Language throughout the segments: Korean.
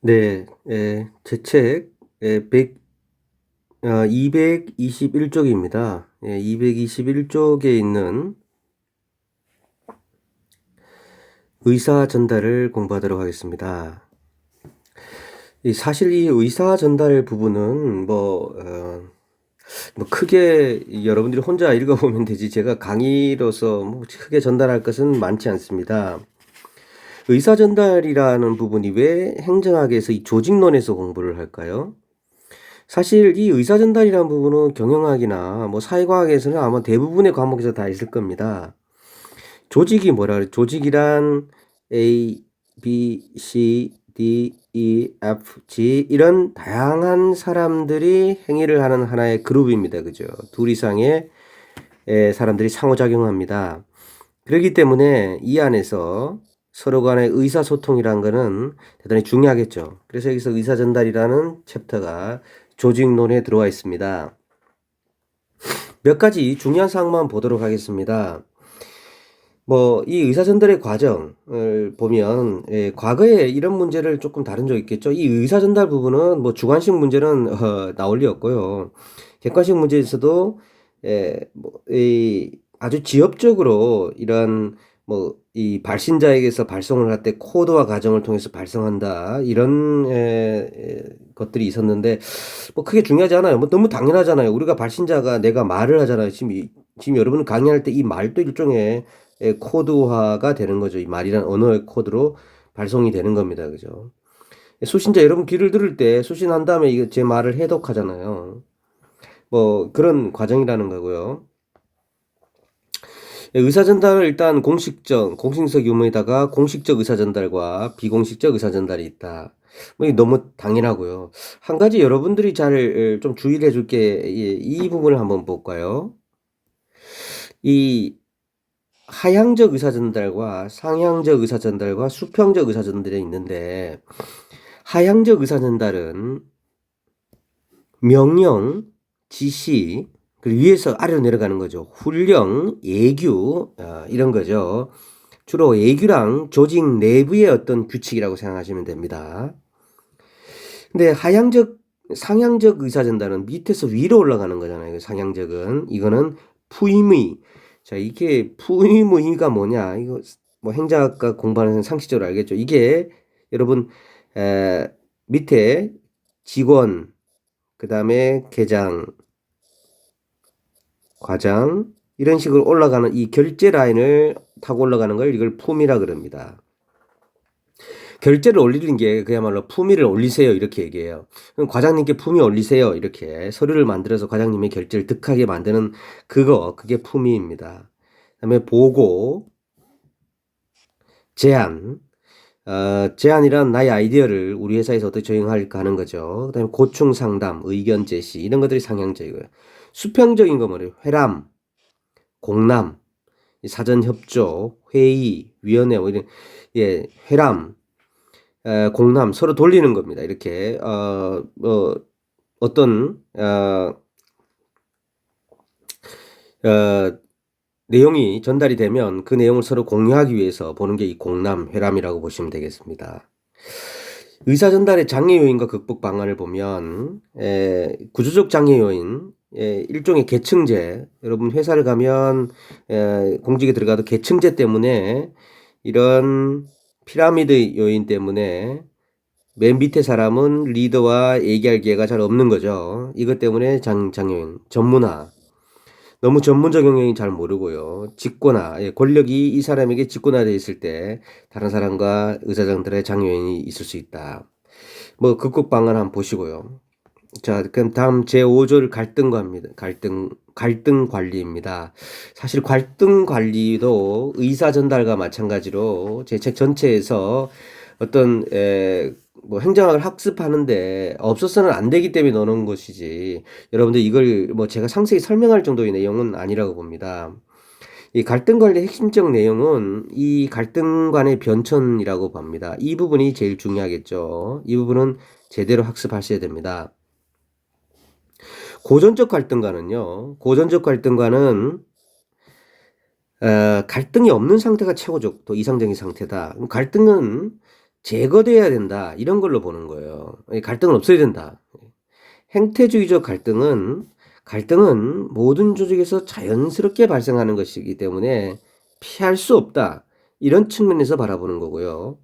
네. 예. 제책 예 100어221 쪽입니다. 예 221 쪽에 있는 의사 전달을 공부하도록 하겠습니다. 이 사실 이 의사 전달 부분은 뭐 어 뭐 크게 여러분들이 혼자 읽어보면 되지 제가 강의로서 뭐 크게 전달할 것은 많지 않습니다. 의사 전달이라는 부분이 왜 행정학에서 이 조직론에서 공부를 할까요? 사실 이 의사 전달이라는 부분은 경영학이나 뭐 사회과학에서는 아마 대부분의 과목에서 다 있을 겁니다. 조직이 뭐라 그래? 조직이란 A, B, C, D, E, F, G 이런 다양한 사람들이 행위를 하는 하나의 그룹입니다. 그죠? 둘 이상의 에, 사람들이 상호작용합니다. 그렇기 때문에 이 안에서 서로 간의 의사소통이란 거는 대단히 중요하겠죠. 그래서 여기서 의사전달이라는 챕터가 조직론에 들어와 있습니다. 몇 가지 중요한 사항만 보도록 하겠습니다. 뭐, 이 의사전달의 과정을 보면, 예, 과거에 이런 문제를 조금 다룬 적 있겠죠. 이 의사전달 부분은 뭐 주관식 문제는, 어, 나올 리 없고요. 객관식 문제에서도, 예, 뭐, 이, 아주 지엽적으로 이런 뭐, 이 발신자에게서 발송을 할 때 코드와 과정을 통해서 발송한다. 이런, 에, 에, 것들이 있었는데, 뭐, 크게 중요하지 않아요. 뭐, 너무 당연하잖아요. 우리가 발신자가 내가 말을 하잖아요. 지금, 이, 지금 여러분 강의할 때 이 말도 일종의 에, 코드화가 되는 거죠. 이 말이란 언어의 코드로 발송이 되는 겁니다. 그죠? 수신자 여러분 귀를 들을 때 수신한 다음에 이거 제 말을 해독하잖아요. 뭐, 그런 과정이라는 거고요. 의사전달은 일단 공식적, 공식적 유무에다가 공식적 의사전달과 비공식적 의사전달이 있다. 뭐 너무 당연하고요. 한 가지 여러분들이 잘 좀 주의를 해줄 게 이 부분을 한번 볼까요? 이 하향적 의사전달과 상향적 의사전달과 수평적 의사전달이 있는데 하향적 의사전달은 명령, 지시, 그 위에서 아래로 내려가는 거죠. 훈령, 예규 어, 이런 거죠. 주로 예규랑 조직 내부의 어떤 규칙이라고 생각하시면 됩니다. 근데 하향적 상향적 의사 전달은 밑에서 위로 올라가는 거잖아요. 상향적은 이거는 푸임의 자 이게 푸임의가 뭐냐 이거 뭐 행정학과 공부하는 상식적으로 알겠죠. 이게 여러분 에, 밑에 직원 그 다음에 계장 과장 이런 식으로 올라가는 이 결제 라인을 타고 올라가는 걸 이걸 품이라 그럽니다. 결제를 올리는 게 그야말로 품위를 올리세요 이렇게 얘기해요. 그럼 과장님께 품위 올리세요 이렇게 서류를 만들어서 과장님의 결제를 득하게 만드는 그거 그게 품위입니다. 그다음에 보고 제안 어, 제안이란 나의 아이디어를 우리 회사에서 어떻게 적용할까 하는 거죠. 그다음에 고충 상담, 의견 제시 이런 것들이 상향적이고요. 수평적인 거 뭐래요? 회람, 공람, 사전 협조, 회의, 위원회 뭐 이런 예 회람, 에, 공람 서로 돌리는 겁니다. 이렇게 어, 어 어떤 어, 어, 내용이 전달이 되면 그 내용을 서로 공유하기 위해서 보는 게 이 공람, 회람이라고 보시면 되겠습니다. 의사 전달의 장애 요인과 극복 방안을 보면 에, 구조적 장애 요인 예, 일종의 계층제. 여러분 회사를 가면 예, 공직에 들어가도 계층제 때문에 이런 피라미드 요인 때문에 맨 밑에 사람은 리더와 얘기할 기회가 잘 없는 거죠. 이것 때문에 장, 장애인, 전문화. 너무 전문적 영역이 잘 모르고요. 직권화, 예, 권력이 이 사람에게 직권화되어 있을 때 다른 사람과 의사장들의 장애인이 있을 수 있다. 뭐 극복 방안 한번 보시고요. 자, 그럼 다음 제5조를 갈등 관입니다. 갈등 갈등 관리입니다. 사실 갈등 관리도 의사 전달과 마찬가지로 제 책 전체에서 어떤 에, 뭐 행정학을 학습하는데 없어서는 안 되기 때문에 넣는 것이지 여러분들 이걸 뭐 제가 상세히 설명할 정도의 내용은 아니라고 봅니다. 이 갈등 관리의 핵심적 내용은 이 갈등 간의 변천이라고 봅니다. 이 부분이 제일 중요하겠죠. 이 부분은 제대로 학습하셔야 됩니다. 고전적 갈등과는요. 고전적 갈등과는 어, 갈등이 없는 상태가 최고적 또 이상적인 상태다. 갈등은 제거돼야 된다. 이런 걸로 보는 거예요. 이 갈등은 없어야 된다. 행태주의적 갈등은 갈등은 모든 조직에서 자연스럽게 발생하는 것이기 때문에 피할 수 없다. 이런 측면에서 바라보는 거고요.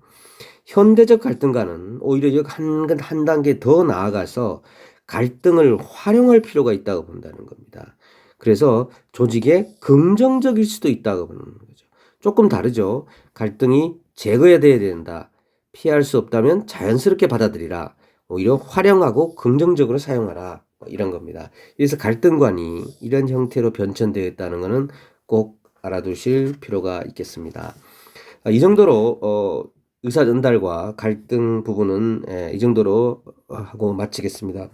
현대적 갈등과는 오히려 한, 한 단계 더 나아가서 갈등을 활용할 필요가 있다고 본다는 겁니다. 그래서 조직에 긍정적일 수도 있다고 보는 거죠. 조금 다르죠. 갈등이 제거해야 된다. 피할 수 없다면 자연스럽게 받아들이라. 오히려 활용하고 긍정적으로 사용하라. 뭐 이런 겁니다. 그래서 갈등관이 이런 형태로 변천되어 있다는 것은 꼭 알아두실 필요가 있겠습니다. 아, 이 정도로 어, 의사 전달과 갈등 부분은 예, 이 정도로 하고 마치겠습니다.